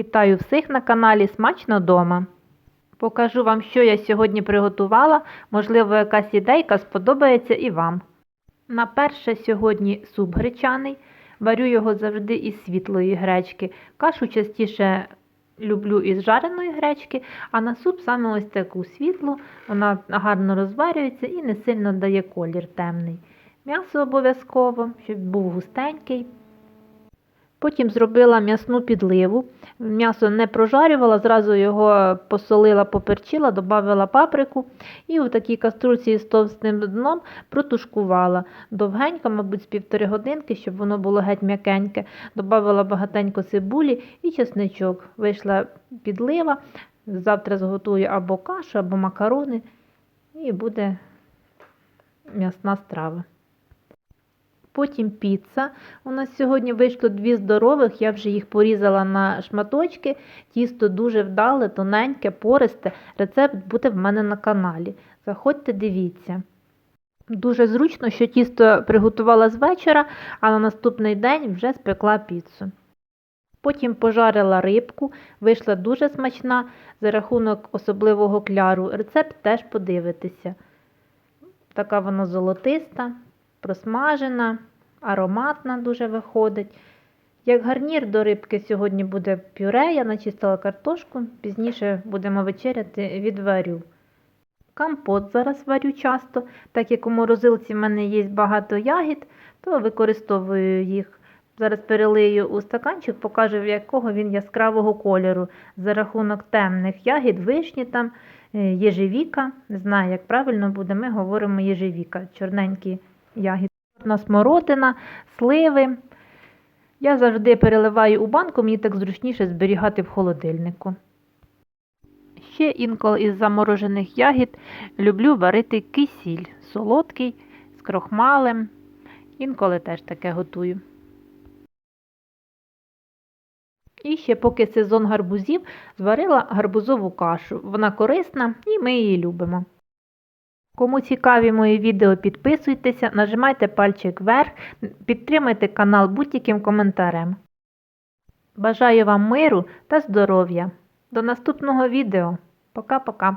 Вітаю всіх на каналі Смачно дома. Покажу вам, що я сьогодні приготувала. Можливо, якась ідейка сподобається і вам. На перше сьогодні суп гречаний. Варю його завжди із світлої гречки. Кашу частіше люблю із жареної гречки, а на суп саме ось таку світлу. Вона гарно розварюється і не сильно дає колір темний. М'ясо обов'язково, щоб був густенький. Потім зробила м'ясну підливу. М'ясо не прожарювала, зразу його посолила, поперчила, додала паприку і у такій каструльці з товстим дном протушкувала. Довгенько, мабуть, з півтори годинки, щоб воно було геть м'якеньке. Додала багатенько цибулі і чесничок. Вийшла підлива. Завтра зготую або кашу, або макарони, і буде м'ясна страва. Потім піца. У нас сьогодні вийшло дві здорових, я вже їх порізала на шматочки. Тісто дуже вдале, тоненьке, пористе. Рецепт буде в мене на каналі. Заходьте, дивіться. Дуже зручно, що тісто приготувала з вечора, а на наступний день вже спекла піцу. Потім пожарила рибку, вийшла дуже смачна за рахунок особливого кляру. Рецепт теж подивитися. Така вона золотиста просмажена, ароматна дуже виходить. Як гарнір до рибки сьогодні буде пюре, я начистила картошку, пізніше будемо вечеряти відварю. Компот зараз варю часто, так як у морозилці в мене є багато ягід, то використовую їх. Зараз перелию у стаканчик, покажу, якого він яскравого кольору. За рахунок темних ягід, вишні там, е, єжевіка. Не знаю, як правильно буде, ми говоримо єжевіка, чорненькі ягід. На смородина, сливи. Я завжди переливаю у банку, мені так зручніше зберігати в холодильнику. Ще інколи із заморожених ягід люблю варити кисіль, солодкий, з крохмалем. Інколи теж таке готую. І ще поки сезон гарбузів, зварила гарбузову кашу. Вона корисна і ми її любимо. Кому цікаві мої відео, підписуйтеся, нажимайте пальчик вверх, підтримайте канал будь-яким коментарем. Бажаю вам миру та здоров'я. До наступного відео. Пока-пока.